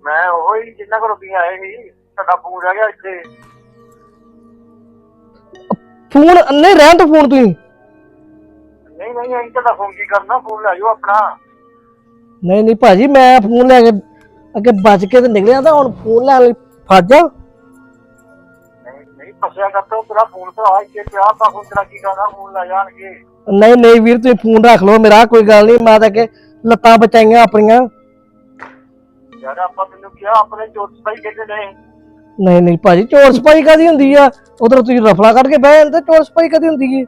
ਮੈਂ ਉਹ ਹੀ ਜਿੰਨਾ ਕੋਲ ਰੁਪਈਆ ਆਏ ਸੀ ਤੁਹਾਡਾ ਫੋਨ ਰਹਿ ਗਿਆ ਇੱਥੇ। ਫੋਨ ਨਹੀਂ ਰਹਿਣ ਤੋਂ ਫੋਨ ਤੁਸੀਂ। ਨਹੀਂ ਨਹੀਂ ਅਸੀਂ ਤੁਹਾਡਾ ਫੋਨ ਕੀ ਕਰਨਾ? ਫੋਨ ਲੈ ਜਾਓ ਆਪਣਾ। ਨਹੀਂ ਨਹੀਂ ਭਾਜੀ ਮੈਂ ਫੋਨ ਲੈ ਕੇ ਅੱਗੇ ਬਚ ਕੇ ਤੇ ਨਿਕਲਿਆ ਤਾਂ ਹੁਣ ਫੋਨ ਲੈਣ ਲਈ ਫਸ ਜਾ। ਨਹੀਂ ਨਹੀਂ ਫਸਿਆ ਕਰਤਾ ਤੇਰਾ ਫੋਨ ਤਾਂ ਆ ਕੇ ਪਿਆ ਆਪਾਂ ਫੋਨ ਤੇਰਾ ਕੀ ਕਰਨਾ? ਫੋਨ ਲੈ ਜਾਣਗੇ। ਨਹੀਂ ਨਹੀਂ ਵੀਰ ਤੁਸੀਂ ਫੋਨ ਰੱਖ ਲਓ ਮੇਰਾ ਕੋਈ ਗੱਲ ਨਹੀਂ ਮੈਂ ਤਾਂ ਅੱਗੇ ਲੱਤਾਂ ਬਚਾਈਆਂ ਆਪਣੀਆਂ। ਯਾਰ ਆਪਾਂ ਤੈਨੂੰ ਕਿਹਾ ਆਪਣੇ ਚੋਰ ਸਪਾਈ ਕਹਿੰਦੇ ਨੇ। ਨਹੀਂ ਨਹੀਂ ਭਾਜੀ ਚੋਰ ਸਪਾਈ ਕਾਦੀ ਹੁੰਦੀ ਆ? ਉਧਰ ਤੁਸੀਂ ਰਫਲਾ ਕੱਢ ਕੇ ਬਹਿ ਜਾਂਦੇ ਚੋਰ ਸਪਾਈ ਕਾਦੀ ਹੁੰਦੀ ਹੈ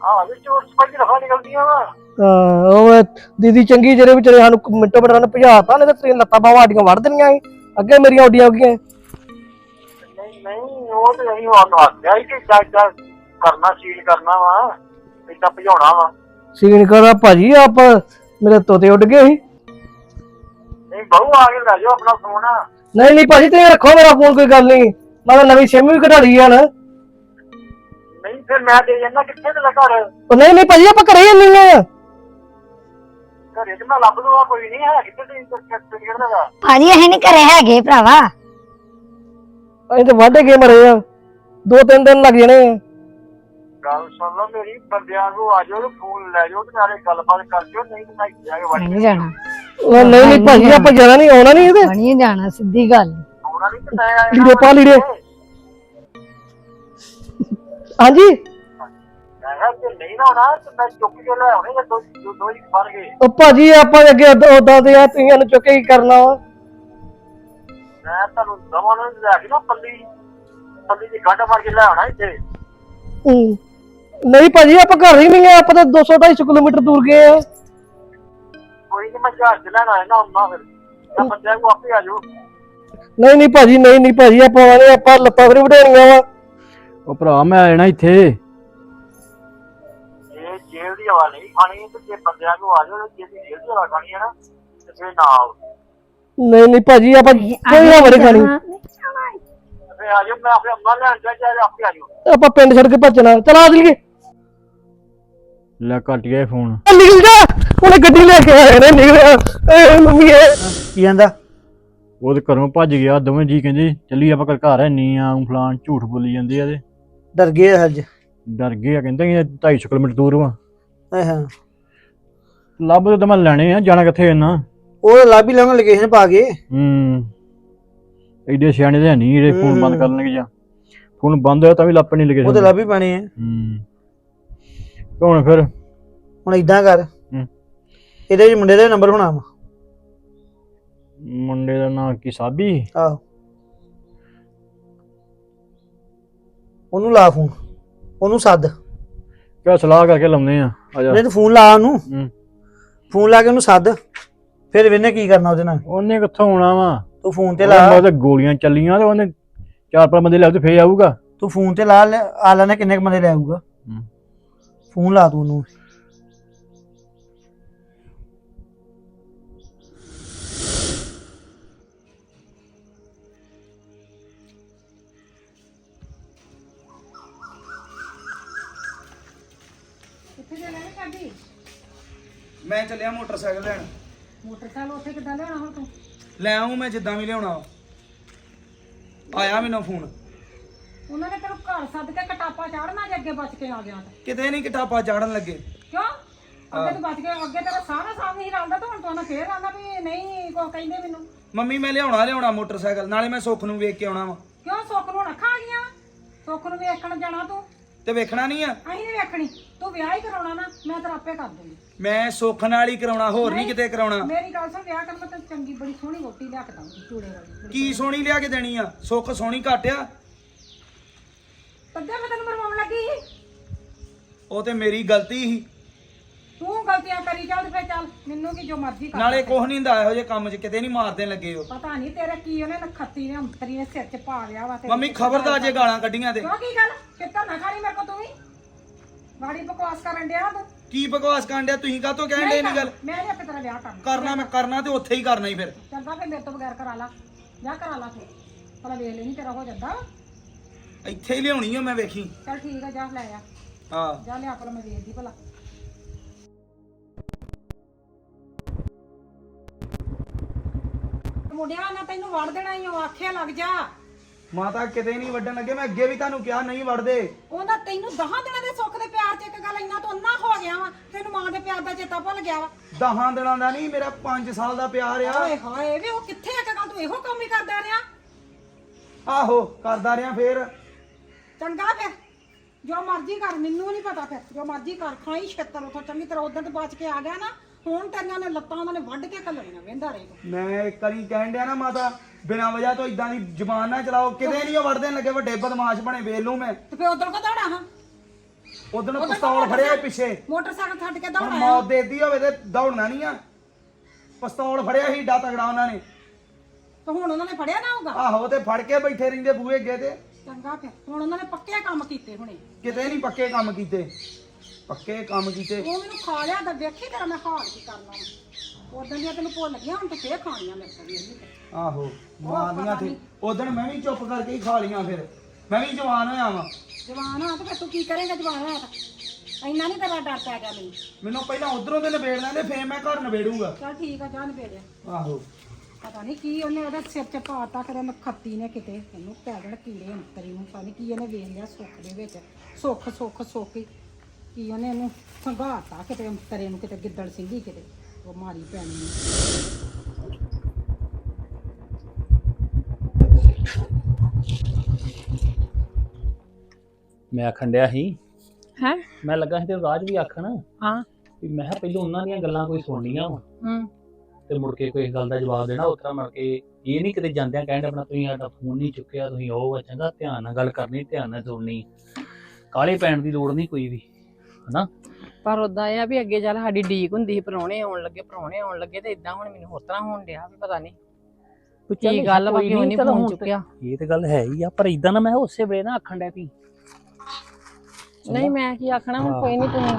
ਹਾਂ ਵੀ ਚੋਰ ਸਪਾਈ ਦੀ ਰਫਾ ਨਿਕਲਦੀਆਂ ਵਾ ਹਾਂ, ਉਹ ਦੀਦੀ ਚੰਗੀ ਜਿਹੜੇ ਵਿਚਾਰੇ ਸਾਨੂੰ ਮਿੰਟੋ ਮਿੰਟਾਂ ਨੇ ਭਜਾਤਾ ਨਹੀਂ ਤਾਂ ਤੇਰੀਆਂ ਲੱਤਾਂ ਬਾਹਾਂ ਆਡੀਆਂ ਵੜ ਦੇਣੀਆਂ ਸੀ ਅੱਗੇ ਮੇਰੀਆਂ ਉੱਡੀਆਂ ਹੋ ਗਈਆਂ ਨਹੀਂ ਨਹੀਂ ਉਹ ਤੇ ਅਸੀਂ ਉਹ ਆਖਿਆ ਹੀ ਕਿ ਜਾ ਕਰਨਾ ਸੀਲ ਕਰਨਾ ਵਾ ਏਦਾਂ ਭਜਾਉਣਾ ਵਾ। ਸੀਨ ਕਰਾ ਭਾਜੀ ਆਪ ਮੇਰੇ ਤੋਤੇ ਉੱਡ ਗਏ ਸੀ। ਨਹੀਂ ਬਹੂ ਆ ਕੇ ਲੈ ਜਾਓ ਆਪਣਾ ਫੋਨ ਨਹੀਂ ਨਹੀਂ ਭਾਜੀ ਤੁਸੀਂ ਰੱਖੋ ਮੇਰਾ ਫੋਨ ਕੋਈ ਗੱਲ ਨਹੀਂ। ਮੈਂ ਤਾਂ ਨਵੀਂ ਸਿਮ ਵੀ ਕਢਾ ਲਈ ਆ ਨਾ। ਨਹੀਂ ਫਿਰ ਮੈਂ ਦੇ ਜਾਂਦਾ ਕਿੱਥੇ ਤੇ ਘਰ? ਉਹ ਨਹੀਂ ਨਹੀਂ ਭਾਜੀ ਆਪਾਂ ਘਰੇ ਹੀ। ਨਹੀਂ ਆ ਘਰੇ ਤੇ ਮੈਂ ਲੱਭ ਲੂਗਾ ਕੋਈ ਨਹੀਂ ਹੈ ਕਿੱਥੇ ਤੇ ਇੰਟਰਨੈਟ ਦਾ ਭਾਜੀ ਅਸੀਂ ਨਹੀਂ ਘਰੇ ਹੈਗੇ ਭਰਾਵਾ। ਅਸੀਂ ਤੇ ਵਾਢੇ ਗਏ ਮਰੇ ਆ। ਦੋ ਤਿੰਨ ਦਿਨ ਲੱਗ ਜਾਣੇ ਆ। ਗੱਲ ਸੁਣ ਲਓ ਮੇਰੀ ਬੰਦਿਆਂ ਨੂੰ ਆ ਜਾਓ ਫੋਨ ਲੈ ਜਾਓ ਤੇ ਨਾਲੇ ਗੱਲਬਾਤ ਕਰ ਜਿਓ ਨਹੀਂ ਤਾਂ ਮੈਂ ਜਾ ਕੇ ਵੜ ਨਹੀਂ ਜਾਣਾ। ਉਹ ਨਹੀਂ ਨਹੀਂ ਭਾਜੀ ਆਪਾਂ ਜਾਣਾ ਨਹੀਂ ਆਉਣਾ ਨਹੀਂ ਇਹਦੇ? ਬਣੀ ਜਾਣਾ ਸਿੱਧੀ ਗੱਲ। ਲੀੜੇ ਪਾ ਲੀੜੇ। ਹਾਂਜੀ? ਮੈਂ ਕਿਹਾ ਜੇ ਨਹੀਂ ਨਾ ਆਉਣਾ ਤੇ ਮੈਂ ਚੁੱਕ ਕੇ ਲੈ ਆਉਣੇ ਜਾਂ ਦੋ ਦੋ- ਦੋ ਹੀ ਬਣ ਗਏ। ਉਹ ਭਾਜੀ ਆਪਾਂ ਅੱਗੇ ਉਦਾਂ ਦੇ ਆ ਤੁਸੀਂ ਇਹਨੂੰ ਚੁੱਕ ਕੇ ਕਰਨਾ ਵਾ? ਮੈਂ ਤੁਹਾਨੂੰ ਦਵਾਂ ਨੂੰ ਲੈ ਕੇ ਨਾ ਪੱਲੀ ਪੱਲੀ ਦੀ ਗੱਡ ਮਾਰ ਕੇ ਲੈ ਆਉਣਾ ਇੱਥੇ। ਹੂੰ। ਨਹੀਂ ਭਾਜੀ ਆਪਾਂ ਘਰ ਹੀ ਨਹੀਂ ਆ ਆਪਾਂ ਤਾਂ 200 250 ਕਿਲੋਮੀਟਰ ਦੂਰ ਗਏ ਆ। ਕੋਈ ਨਹੀਂ ਮੈਂ ਜਹਾਜ਼ ਚ ਲੈਣ ਆਇਆ ਨਾ ਆਉਣਾ ਫਿਰ। ਜਾਂ ਬੰਦਿਆਂ ਨੂੰ ਆਪੇ ਆ ਜਾਓ। ਨਹੀਂ ਨਹੀਂ ਭਾਜੀ ਨਹੀਂ ਨਹੀਂ ਭਾਜੀ ਆਪਾਂ ਵਾਲੇ ਆਪਾਂ ਲੱਤਾਂ ਫਿਰ ਵਡਾਉਣੀਆਂ ਵਾ। ਉਹ ਭਰਾ ਮੈਂ ਆ ਜਾਣਾ ਇੱਥੇ। ਜੇ ਜੇਲ੍ਹ ਦੀ ਹਵਾ ਨਹੀਂ ਖਾਣੀ ਤੇ ਜੇ ਬੰਦਿਆਂ ਨੂੰ ਆ ਜਾਓ ਜੇ ਦੀ ਜੇਲ੍ਹ ਦੀ ਹਵਾ ਖਾਣੀ ਹੈ ਨਾ ਤੇ ਫਿਰ ਨਾ ਆਓ। ਨਹੀਂ ਨਹੀਂ ਭਾਜੀ ਆਪਾਂ ਕੋਈ ਹਵਾ ਨਹੀਂ ਖਾਣੀ। ਫਿਰ ਆ ਜਾਓ ਮੈਂ ਆਪੇ ਅੰਮਾ ਲੈਣ ਜਾ ਜਾ ਆਪੇ ਆ ਜਾਓ। ਆਪਾਂ ਪਿੰਡ ਛੱਡ ਕੇ ਭੱਜਣਾ। ਚਲ ਆ ਜਲੀਏ ਲੈ ਕੱਟ ਗਿਆ ਫੋਨ। ਨਿਕਲ ਜਾ। ਉਹਨੇ ਗੱਡੀ ਲੈ ਕੇ ਆਇਆ ਨੇ ਨਿਕਲਿਆ ਏ ਮੰਮੀ ਏ। ਕੀ ਕਹਿੰਦਾ? ਉਹ ਤੇ ਘਰੋਂ ਭੱਜ ਗਿਆ ਦੋਵੇਂ ਜੀ ਕਹਿੰਦੇ ਚੱਲੀ ਆਪਾਂ ਘਰ ਘਰ ਨਹੀਂ ਆ ਊਂ ਫਲਾਣ ਝੂਠ ਬੋਲੀ ਜਾਂਦੇ ਆ ਤੇ ਡਰ ਗਏ ਹੱਜ ਡਰ ਗਏ ਆ ਕਹਿੰਦੇ ਕਿ 250 ਕਿਲੋਮੀਟਰ ਦੂਰ ਵਾ। ਹਾਂ ਲੱਭ ਤੇ ਮੈਂ ਲੈਣੇ ਆ ਜਾਣਾ ਕਿੱਥੇ ਇਹਨਾਂ? ਉਹ ਲੱਭ ਹੀ ਲਾਂਗਾ ਲੋਕੇਸ਼ਨ ਪਾ ਕੇ। ਹੂੰ। ਐਡੇ ਸਿਆਣੇ ਤੇ ਨਹੀਂ ਜਿਹੜੇ ਫੋਨ ਬੰਦ ਕਰ ਲੈਣਗੇ ਜਾਂ। ਫੋਨ ਬੰਦ ਹੋਇਆ ਤਾਂ ਵੀ ਲੱਭ ਨਹੀਂ ਲੱਗੇ ਉਹ ਤੇ ਲੱਭ ਹੀ ਪਾਣੇ ਆ। ਹੂੰ। ਤੇ ਹੁਣ ਫਿਰ? ਹੁਣ ਇਦਾਂ ਕਰ। ਹੂੰ। ਇਹਦੇ ਚ ਮੁੰਡੇ ਦਾ ਨੰਬਰ ਹੋਣਾ ਵਾ। ਮੁੰਡੇ ਦਾ ਨਾਂ ਕੀ ਸਾਬੀ? ਆਹੋ। ਉਹਨੂੰ ਲਾ ਫੋਨ ਉਹਨੂੰ ਸੱਦ। ਕਿਆ ਸਲਾਹ ਕਰਕੇ ਲਾਉਂਦੇ ਆ? ਆ ਜਾ। ਨਹੀਂ ਤੂੰ ਫੋਨ ਲਾ ਉਹਨੂੰ। ਹੂੰ। ਫੋਨ ਲਾ ਕੇ ਉਹਨੂੰ ਸੱਦ। ਫਿਰ ਵੇਨੇ ਕੀ ਕਰਨਾ ਉਹਦੇ ਨਾਲ? ਉਹਨੇ ਕਿੱਥੋਂ ਆਉਣਾ ਵਾ? ਤੂੰ ਫੋਨ ਤੇ ਉਹਦੇ ਲਾ। ਤੇ ਗੋਲੀਆਂ ਚੱਲੀਆਂ ਤੇ ਉਹਨੇ ਚਾਰ ਪੰਜ ਬੰਦੇ ਲੈ ਤੇ ਫੇਰ ਆਊਗਾ। ਤੂੰ ਫੋਨ ਤੇ ਲਾ ਲੈ- ਆ ਲੈਣੇ ਕਿੰਨੇ ਕੁ ਬੰਦੇ ਲੈ ਆਊਗਾ। ਫੋਨ ਲਾ ਤੂੰ ਉਹਨੂੰ। ਮੈਂ ਚੱਲਿਆ ਮੋਟਰਸਾਈਕਲ ਲੈਣ। ਮੋਟਰਸਾਈਕਲ ਉੱਥੇ ਕਿੱਦਾਂ ਲਿਆਉਣਾ ਹੁਣ ਤੂੰ? ਲੈ ਆਉਂ ਮੈਂ ਜਿੱਦਾਂ ਵੀ ਲਿਆਉਣਾ ਵਾ। ਆਇਆ ਮੈਨੂੰ ਫੋਨ। ਉਹਨਾਂ ਨੇ ਤੈਨੂੰ ਘਰ ਸੱਦ ਕੇ ਕਟਾਪਾ ਚਾੜਨਾ ਜੇ ਅੱਗੇ ਬਚ ਕੇ ਆ ਗਿਆ ਤਾਂ। ਕਿਤੇ ਨਹੀਂ ਕਿਤਾਬਾਂ ਚਾੜਨ ਲੱਗੇ। ਕਿਉਂ? ਅੱਗੇ ਤੂੰ ਬਚ ਕੇ ਅੱਗੇ ਤੇਰਾ ਸਾਰਾ ਸਾਹ ਨਹੀਂ ਰਲਦਾ ਤਾਂ ਹੁਣ ਤੂੰ ਉਹਨਾਂ ਫੇਰ ਆਂਦਾ ਵੀ ਨਹੀਂ ਕੋ ਕਹਿੰਦੇ ਮੈਨੂੰ। ਮੰਮੀ ਮੈਂ ਲਿਆਉਣਾ ਲਿਆਉਣਾ ਮੋਟਰਸਾਈਕਲ ਨਾਲੇ ਮੈਂ ਸੁੱਖ ਨੂੰ ਵੇਖ ਕੇ ਆਉਣਾ ਵਾ। ਕਿਉਂ ਸੁੱਖ ਨੂੰ ਅੱਖਾਂ ਆ ਗਈਆਂ? ਸੁੱਖ ਨੂੰ ਵੇਖਣ ਜਾਣਾ ਤੂੰ। ਤੇ ਵੇਖਣਾ ਨਹੀਂ ਆ? ਅਸੀਂ ਨਹੀਂ ਵੇਖਣੀ। ਤੂੰ ਵਿਆਹ ਹੀ ਕਰਾਉਣਾ ਨਾ ਮੈਂ ਤੇਰਾ ਆਪੇ ਕਰ ਦੂੰਗੀ। ਮੈਂ ਸੁੱਖ ਨਾਲ ਹੀ ਕਰਾਉਣਾ ਹੋਰ ਨਹੀਂ ਕਿਤੇ ਕਰਾਉਣਾ। ਮੇਰੀ ਗੱਲ ਸੁਣ ਵਿਆਹ ਕਰਨ ਮੈਂ ਤੈਨੂੰ ਚੰਗੀ ਬੜੀ ਸੋਹਣੀ ਰੋਟੀ ਲਿਆ ਕੇ ਦਊਂਗੀ ਚੂੜੇ ਵਾਲੀ ਕੀ ਸੋਹਣੀ। ਲਿਆ ਕੇ ਦੇਣੀ ਆ? ਸੁੱਖ ਸੋਹਣੀ ਘੱਟ ਆ ਤੱਦੇ ਮੈਂ ਤੈਨੂੰ ਮਰਵਾਉਣ ਲੱਗੀ ਸੀ। ਉਹ ਤੇ ਮੇਰੀ ਗਲਤੀ ਸੀ। ਤੂੰ ਗਲਤੀਆਂ ਕਰੀ ਚੱਲ ਫੇਰ ਚੱਲ ਮੈਨੂੰ ਕੀ ਜੋ ਮਰਜ਼ੀ ਕਰ ਨਾਲੇ ਕੁਝ ਨਹੀਂ ਹੁੰਦਾ ਇਹੋ ਜਿਹੇ ਕੰਮ 'ਚ ਕਿਤੇ ਨਹੀਂ ਮਾਰਦੇ ਲੱਗੇ ਉਹ। ਪਤਾ ਨਹੀਂ ਤੇਰੇ ਕੀ ਉਹਨੇ ਨਖੱਤੀ ਨੇ ਅੰਤਰੀ ਨੇ ਸਿਰ 'ਚ ਪਾ ਲਿਆ ਵਾ ਤੇ ਮੰਮੀ ਖਬਰਦਾਰ ਜੇ ਗਾਲਾਂ ਕੱਢੀਆਂ ਤੇ। ਕਿਉਂ ਕੀ ਗੱਲ? ਕਿੱਦਾਂ ਨਾ ਖਾਣੀ ਮੇਰੇ ਕੋ ਤੂੰ ਵੀ? ਗਾੜੀ ਬਕਵਾਸ ਕਰਨ ਡਿਆ ਤੂੰ? ਕੀ ਬਕਵਾਸ ਕਾਂਡਿਆ ਤੁਸੀਂ ਕਾਹਤੋਂ ਕਹਿਣ ਦੇ ਨਹੀਂ ਗੱਲ? ਮੈਂ ਨਹੀਂ ਆਪੇ ਤੇਰਾ ਵਿਆਹ ਕਰਨਾ। ਕਰਨਾ ਮੈਂ ਕਰਨਾ ਤੇ ਉੱਥੇ ਹੀ ਕਰਨਾ ਹੀ ਫਿਰ। ਚੰਗਾ ਫੇਰ ਮੇਰੇ ਤੋਂ ਬਗੈਰ ਕਰਾ ਲਾ। ਜਾ ਕਰਾ ਲਾ ਤੂੰ ਭਲਾ ਵੇਖ ਲੈਣੀ ਤੇਰਾ ਹੋ ਜਾਂਦਾ। ਵਾ। ਇੱਥੇ ਹੀ ਲਿਆਉਣੀ ਆ ਮੈਂ ਵੇਖੀ। ਚੱਲ ਠੀਕ ਆ ਜਾ ਲੈ ਆ। ਹਾਂ। ਜਾ ਲਿਆ ਭਲਾ ਮੈਂ ਵੇਖਦੀ ਭਲਾ। ਮੁੰਡਿਆ ਨਾ ਤੈਨੂੰ ਵੜ ਦੇਣਾ ਹੀ ਉਹ ਆਖਿਆ ਲੱਗ ਜਾ। ਮਾਤਾ ਕਿਤੇ ਨਹੀਂ ਵੱਢਣ ਲੱਗੇ ਮੈਂ ਅੱਗੇ ਵੀ ਤੁਹਾਨੂੰ ਕਿਹਾ ਨਹੀਂ ਵੜਦੇ। ਉਹਨਾਂ ਤੈਨੂੰ ਦਹਾਂ ਦਿਨਾਂ ਦੇ ਸੁੱਖ ਦੇ ਪਿਆਰ ਸੱਚ ਇੱਕ ਗੱਲ ਇੰਨਾ ਤੋਂ ਅੰਨਾ ਹੋ ਗਿਆ ਵਾ ਤੈਨੂੰ ਮਾਂ ਦੇ ਪਿਆਰ ਦਾ ਚੇਤਾ ਭੁੱਲ ਗਿਆ ਵਾ। ਦਹਾਂ ਦਿਨਾਂ ਦਾ ਨਹੀਂ ਮੇਰਾ 5 ਸਾਲ ਦਾ ਪਿਆਰ ਆ। ਓਏ ਹਾਏ ਵੇ ਉਹ ਕਿੱਥੇ ਆ? ਕਾ ਤੂੰ ਇਹੋ ਕੰਮ ਹੀ ਕਰਦਾ ਰਿਹਾ। ਆਹੋ ਕਰਦਾ ਰਿਆਂ ਫੇਰ। ਚੰਗਾ ਫਿਰ। ਜੋ ਮਰਜ਼ੀ ਕਰ ਮੈਨੂੰ ਨਹੀਂ ਪਤਾ ਫਿਰ। ਜੋ ਮਰਜ਼ੀ ਕਰ ਖਾਈ ਛੇਤਰ ਉਥੋਂ। ਚੰਗੀ ਤਰ੍ਹਾਂ ਉਦੋਂ ਤੇ ਬਚ ਕੇ ਆ ਗਿਆ ਨਾ ਹੁਣ ਤੇਰੀਆਂ ਨੇ ਲੱਤਾਂ ਉਹਨਾਂ ਨੇ ਵੱਢ ਕੇ ਘੱਲਣੀਆਂ ਵੇਂਦਾ ਰਹੇ ਤੂੰ। ਮੈਂ ਇੱਕ ਵਾਰੀ ਕਹਿਣ ਡਿਆ ਨਾ ਮਾਤਾ ਬਿਨਾਂ ਵਜ੍ਹਾ ਤੋਂ ਇਦਾਂ ਦੀ ਜ਼ਬਾਨ ਨਾ ਚਲਾਓ। ਕਿਤੇ ਨਹੀਂ ਉਹ ਵੜਦੇ ਲੱਗੇ ਵੱਡੇ ਬਦਮਾਸ਼ ਬਣੇ ਵੇਖ ਲੂ ਮੈਂ। ਤੇ ਫਿਰ ਉਧਰ ਕੋ ਦੌੜਾ ਹਾਂ ਉਦੋਂ ਪਿਸਤੌਲ ਫੜਿਆ ਸੀ ਪਿੱਛੇ। ਮੋਟਰਸਾਈਕਲ ਛੱਡ ਕੇ ਹੁਣ ਦੌੜਾ ਮੌਤ ਦੇਦੀ ਹੋਵੇ ਤੇ ਦੌੜਨਾ ਨਹੀਂ ਆ। ਪਿਸਤੌਲ ਫੜਿਆ ਸੀ ਡਾ ਤਗੜਾ ਉਹਨਾਂ ਨੇ। ਤੇ ਹੁਣ ਉਹਨਾਂ ਨੇ ਫੜਿਆ ਨਾ ਹੋਊਗਾ? ਆਹੋ ਤੇ ਫੜ ਕੇ ਬੈਠੇ ਰਹਿੰਦੇ ਬੂਹੇ ਅੱਗੇ ਤੇ। ਚੰਗਾ ਫਿਰ। ਹੁਣ ਉਹਨਾਂ ਨੇ ਪੱਕੇ ਕੰਮ ਕੀਤੇ ਹੁਣੇ। ਕਿਤੇ ਨਹੀਂ ਪੱਕੇ ਕੰਮ ਕੀਤੇ। ਪੱਕੇ ਕੰਮ ਕੀਤੇ। ਉਹ ਮੈਨੂੰ ਖਾ ਲਿਆ ਤਾਂ ਵੇਖੀ ਤੇਰਾ ਮੈਂ ਹਾਲ ਕੀ ਕਰਨਾ ਉਦੋਂ ਦੀਆਂ ਤੈਨੂੰ ਭੁੱਲ ਗਿਆ ਹੁਣ ਤੇ ਫੇਰ ਖਾਣੀਆਂ ਮੇਰੇ ਕੋਲ ਵੀ ਆਹੋ ਮਾਂ ਦੀਆਂ ਤੇ ਉਦੋਂ ਮੈਂ ਵੀ ਚੁੱਪ ਕਰਕੇ ਹੀ ਖਾ ਲੀਆਂ ਫਿਰ। ਮੈਂ ਵੀ ਜਵਾਨ ਹੋਇਆ ਵਾਂ। ਜਵਾਨ ਆ ਤੇ ਤੂੰ ਕੀ ਕਰੇਂਗਾ ਜਵਾਨ ਹੋਇਆ ਤਾਂ? ਇੰਨਾ ਨਹੀਂ ਤੇਰਾ ਡਰ ਪੈ ਗਿਆ ਮੈਨੂੰ। ਮੈਨੂੰ ਪਹਿਲਾਂ ਉਧਰੋਂ ਤੇ ਨਿਬੇੜ ਲੈਂਦੇ ਫੇਰ ਮੈਂ ਘਰ ਨਿਬੇੜੂਗਾ। ਚਲ ਠੀਕ ਆ ਜਾਨ ਬੇੜਿਆ ਆਹੋ। ਪਤਾ ਨਹੀਂ ਕੀ ਉਹਨੇ ਉਹਦੇ ਸਿਰ 'ਚ ਪਾਤਾ ਕਰੇ ਖੱਤੀ ਨੇ ਕਿਤੇ ਉਹਨੂੰ ਪੈ ਜਾਣ ਕੀੜੇ ਅੰਤਰੀ ਨੂੰ ਪਤਾ ਨਹੀਂ ਕੀ ਉਹਨੇ ਵੇਖ ਲਿਆ ਸੁੱਖ ਦੇ ਵਿੱਚ। ਸੁੱਖ ਸੁੱਖ ਸੁੱਖ ਹੀ ਕੀ ਉਹਨੇ ਇਹਨੂੰ ਸੰਘਾਤਾ ਕਿਤੇ ਅੰਤਰੇ ਨੂੰ ਕਿਤੇ ਗਿੱਦੜ ਸਿੰਘੀ ਕਿਤੇ ਉਹ ਮਾਰੀ ਪੈਣੀ ਨੂੰ। ਮੈਂ ਆਖਣ ਡਿਆ ਸੀ ਹੈਂ? ਮੈਂ ਲੱਗਾ ਸੀ ਤੇ ਰਾਜ ਵੀ ਆਖਣ। ਹਾਂ। ਵੀ ਮੈਂ ਕਿਹਾ ਪਹਿਲਾਂ ਉਹਨਾਂ ਦੀਆਂ ਗੱਲਾਂ ਕੋਈ ਸੁਣ ਲੀਆਂ ਵਾ। ਹੂੰ। ਤੇ ਮੁੜ ਕੇ ਕੋਈ ਇਸ ਗੱਲ ਦਾ ਜਵਾਬ ਦੇਣਾ ਉਤਰਾ ਮੁੜ ਕੇ ਇਹ ਨਹੀਂ ਕਿਤੇ ਜਾਂਦਿਆਂ ਕਹਿਣ ਆਪਣਾ ਤੁਸੀਂ ਸਾਡਾ ਫੋਨ ਨਹੀਂ ਚੁੱਕਿਆ ਤੁਸੀਂ ਉਹ ਵਾ ਚੰਗਾ ਧਿਆਨ ਨਾਲ ਗੱਲ ਕਰਨੀ ਧਿਆਨ ਨਾਲ ਸੁਣਨੀ। ਕਾਲੇ ਪੈਣ ਦੀ ਲੋੜ ਨਹੀਂ ਕੋਈ ਵੀ ਹਨਾ? ਪਰ ਉਦਾਂ ਇਹ ਆ ਵੀ ਅੱਗੇ ਚੱਲ ਸਾਡੀ ਡੀਕ ਹੁੰਦੀ ਸੀ ਪਰੌਣੇ ਆਉਣ ਲੱਗੇ ਪਰੌਣੇ ਆਉਣ ਲੱਗੇ ਤੇ ਇਦਾਂ ਹੁਣ ਮੈਨੂੰ ਹੋਰ ਤਰ੍ਹਾਂ ਹੋਣ ਡਿਆ ਵੀ ਪਤਾ ਨਹੀਂ। ਕੀ ਗੱਲ ਵਾ ਕਿਉਂ ਨਹੀਂ ਫੋਨ ਤੇ- ਚੁੱਕਿਆ। ਇਹ ਤੇ ਗੱਲ ਹੈ ਹੀ ਆ ਪਰ ਇਦਾਂ ਨਾ ਮੈਂ ਉਸੇ ਵੇਲੇ ਨਾ ਆਖਣ ਡਿਆ ਵੀ ਨਹੀਂ ਮੈਂ ਕੀ ਆਖਣਾ ਹੁਣ ਕੋਈ ਨਹੀਂ ਤੁਸੀਂ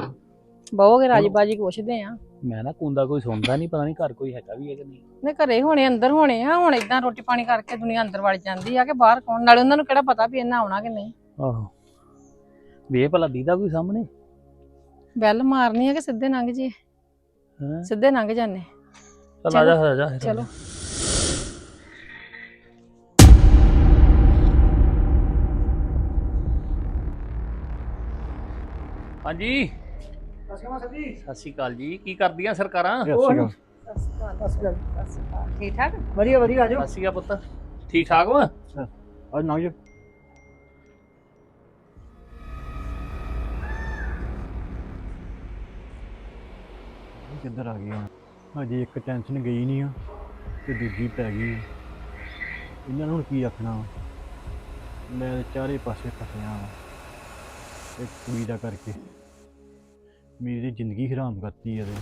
ਬਹੋਗੇ ਰਾਜੀ ਬਾਜੀ ਪੁੱਛਦੇ ਆ। ਮੈਂ ਨਾ ਕੁੰਦਾ ਕੋਈ ਸੁਣਦਾ ਨਹੀਂ ਪਤਾ ਨਹੀਂ ਘਰ ਕੋਈ ਹੈਗਾ ਵੀ ਹੈ ਕਿ ਨਹੀਂ। ਨੇ ਘਰੇ ਹੋਣੇ ਅੰਦਰ ਹੋਣੇ ਆ ਹੁਣ ਇਦਾਂ ਰੋਟੀ ਪਾਣੀ ਕਰਕੇ ਦੁਨੀਆ ਅੰਦਰ ਵੜ ਜਾਂਦੀ ਆ ਕਿ ਬਾਹਰ ਕੌਣ ਨਾਲੇ ਉਹਨਾਂ ਨੂੰ ਕਿਹੜਾ ਪਤਾ ਵੀ ਇਹਨਾਂ ਆਉਣਾ ਕਿ ਨਹੀਂ। ਆਹੋ। ਵੇ ਭਲਾ ਦੀਦਾ ਕੋਈ ਸਾਹਮਣੇ? ਬੈਲ ਮਾਰਨੀ ਆ ਕਿ ਸਿੱਧੇ ਲੰਘ ਜੀ ਹੈਂ? ਸਿੱਧੇ ਲੰਘ ਜਾਂਦੇ। ਚੱਲ। ਆ ਜਾ ਆ ਜਾ। ਚਲੋ। ਹਾਂਜੀ। ਅਸਕਮਾ ਸਰ ਜੀ। ਸਤਿ ਸ਼੍ਰੀ ਅਕਾਲ ਜੀ। ਕੀ ਕਰਦੀਆਂ ਸਰਕਾਰਾਂ? ਨੀ। ਬਸ ਗੱਲ ਠੀਕ ਠਾਕ? ਵਧੀਆ ਵਧੀਆ ਆ ਜਾਓ ਸਤਿ ਸ਼੍ਰੀ ਅਕਾਲ ਪੁੱਤ। ਠੀਕ ਠਾਕ ਵਾ? ਅੱਜ ਨਾ ਜੀ। ਇਹ ਕਿੱਧਰ ਆ ਗਈ ਹੁਣ? ਹਜੇ ਇੱਕ ਟੈਨਸ਼ਨ ਗਈ ਨਹੀਂ ਆ ਤੇ ਦੂਜੀ ਪੈ ਗਈ ਆ। ਇਹਨਾਂ ਨੂੰ ਹੁਣ ਕੀ ਆਖਣਾ? ਮੈਂ ਚਾਰੇ ਪਾਸੇ ਫਸਿਆ ਵਾਂ ਇੱਕ ਕੁੜੀ ਦਾ ਕਰਕੇ। ਮੇਰੀ ਜ਼ਿੰਦਗੀ ਹਰਾਮ ਕਰਤੀ ਇਹਦੇ।